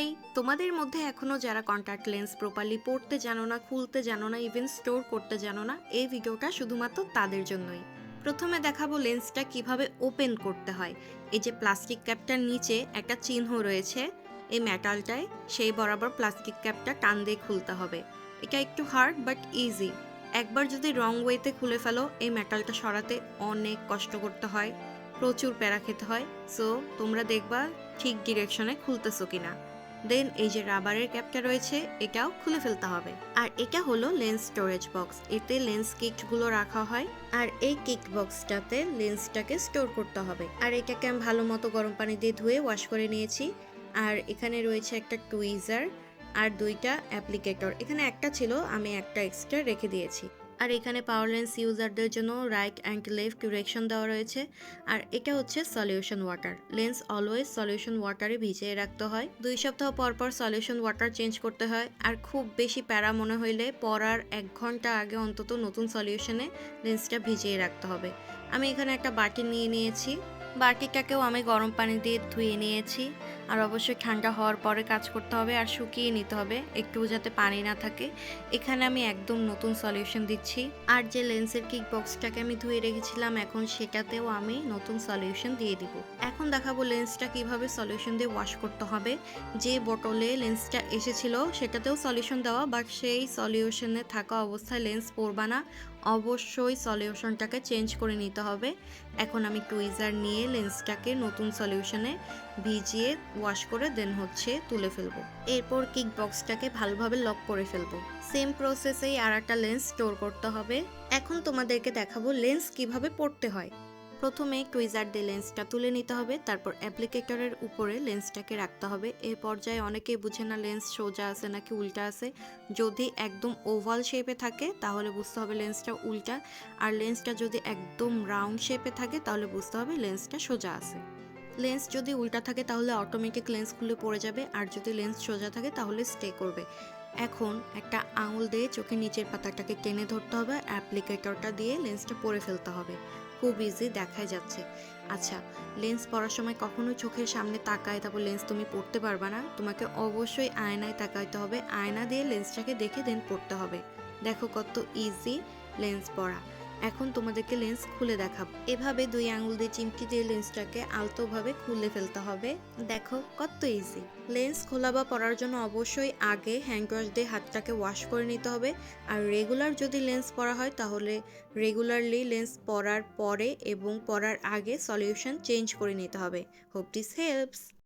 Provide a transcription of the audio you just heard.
High তোমাদের মধ্যে এখনও যারা কন্ট্যাক্ট লেন্স প্রপারলি পড়তে জানো না, খুলতে জানো না ইভেন স্টোর করতে জানো না, এই ভিডিওটা শুধুমাত্র তাদের জন্যই। প্রথমে দেখাবো লেন্সটা কীভাবে ওপেন করতে হয়। এই যে প্লাস্টিক ক্যাপটার নিচে একটা চিহ্ন রয়েছে, এই মেটালটায় সেই বরাবর প্লাস্টিক ক্যাপটা টান দিয়ে খুলতে হবে। এটা একটু হার্ড বাট ইজি একবার যদি রং ওয়েতে খুলে ফেলো, এই মেটালটা সরাতে অনেক কষ্ট করতে হয়, প্রচুর প্যারা খেতে হয়। সো তোমরা দেখবা ঠিক ডিরেকশনে খুলতেছো কিনা। দেন এই যে রাবারের ক্যাপটা রয়েছে, এটাও খুলে ফেলতে হবে। আর এটা হলো লেন্স স্টোরেজ বক্স এতে লেন্স কিটগুলো রাখা হয়। আর এই কিক বক্সটাতে লেন্সটাকে স্টোর করতে হবে। আর এটাকে আমি ভালো মতো গরম পানি দিয়ে ধুয়ে ওয়াশ করে নিয়েছি। আর এখানে রয়েছে একটা টুইজার আর দুইটা অ্যাপ্লিকেটর এখানে একটা ছিল, আমি একটা এক্সট্রা রেখে দিয়েছি। আর এখানে পাওয়ার লেন্স ইউজারদের জন্য রাইট অ্যান্ড লেফট ডিরেকশন দেওয়া রয়েছে। আর এটা হচ্ছে solution water lens always solution ওয়াটারে ভিজিয়ে রাখতে হয়। দুই সপ্তাহ পর পর সলিউশন ওয়াটার চেঞ্জ করতে হয়। আর খুব বেশি প্যারা মনে হইলে পরার এক ঘণ্টা আগে অন্তত নতুন সলিউশনে লেন্সটা ভিজিয়ে রাখতে হবে। আমি এখানে একটা বাটি নিয়ে নিয়েছি। বাটিটাকেও আমি গরম পানি দিয়ে ধুয়ে নিয়েছি। আর অবশ্যই ঠান্ডা হওয়ার পরে কাজ করতে হবে আর শুকিয়ে নিতে হবে। একটু যাতে পানি না থাকে। এখানে আমি একদম নতুন সলিউশন দিচ্ছি। আর যে লেন্সের কিক বক্সটাকে আমি ধুয়ে রেখেছিলাম, এখন সেটাতেও আমি নতুন সলিউশন দিয়ে দিব। এখন দেখাবো লেন্সটা কীভাবে সলিউশন দিয়ে ওয়াশ করতে হবে। যে বোতলে লেন্সটা এসেছিল, সেটাতেও সলিউশন দেওয়া। বাট সেই সলিউশনে থাকা অবস্থায় লেন্স পরবা না। অবশ্যই সলিউশনটাকে চেঞ্জ করে নিতে হবে। এখন আমি টুইজার নিয়ে লেন্সটাকে নতুন সলিউশনে ভিজিয়ে ওয়াশ করে দেন হচ্ছে তুলে ফেলব। এরপর কিক বক্সটাকে ভালোভাবে লক করে ফেলব। সেম প্রসেসেই আর একটা লেন্স স্টোর করতে হবে। এখন তোমাদেরকে দেখাবো লেন্স কীভাবে পড়তে হয়। প্রথমে টুইজার দিয়ে লেন্সটা তুলে নিতে হবে, তারপর অ্যাপ্লিকেটরের উপরে লেন্সটাকে রাখতে হবে। এই পর্যায়ে অনেকেই বুঝে না লেন্স সোজা আছে নাকি উল্টা আছে। যদি একদম ওভাল শেপে থাকে, তাহলে বুঝতে হবে লেন্সটা উল্টা। আর লেন্সটা যদি একদম রাউন্ড শেপে থাকে, তাহলে বুঝতে হবে লেন্সটা সোজা আছে। লেন্স যদি উল্টা থাকে তাহলে অটোমেটিক লেন্স খুলে পড়ে যাবে, আর যদি লেন্স সোজা থাকে তাহলে স্টে করবে। এখন একটা আঙুল দিয়ে চোখের নিচের পাতাটাকে টেনে ধরতে হবে অ্যাপ্লিকেটরটা দিয়ে লেন্সটা পরে ফেলতে হবে। খুব ইজি দেখাই যাচ্ছে। আচ্ছা লেন্স পরার সময় কখনো চোখের সামনে তাকায়, তারপর লেন্স তুমি পড়তে পারবে না। তোমাকে অবশ্যই আয়নায় তাকাইতে হবে। আয়না দিয়ে লেন্সটাকে দেখে দেন পড়তে হবে। দেখো কত ইজি লেন্স পরা। এখন তোমাদেরকে লেন্স খুলে দেখাবো। এভাবে দুই আঙুল দিয়ে চিমটি দিয়ে লেন্সটাকে আলতোভাবে খুলে ফেলতে হবে। দেখো, কত ইজি লেন্স খোলা বা পরার জন্য অবশ্যই আগে হ্যান্ড ওয়াশ দিয়ে হাতটাকে ওয়াশ করে নিতে হবে। আর রেগুলার যদি লেন্স পরা হয়, তাহলে রেগুলারলি লেন্স পরার পরে এবং পরার আগে সলিউশন চেঞ্জ করে নিতে হবে। Hope this helps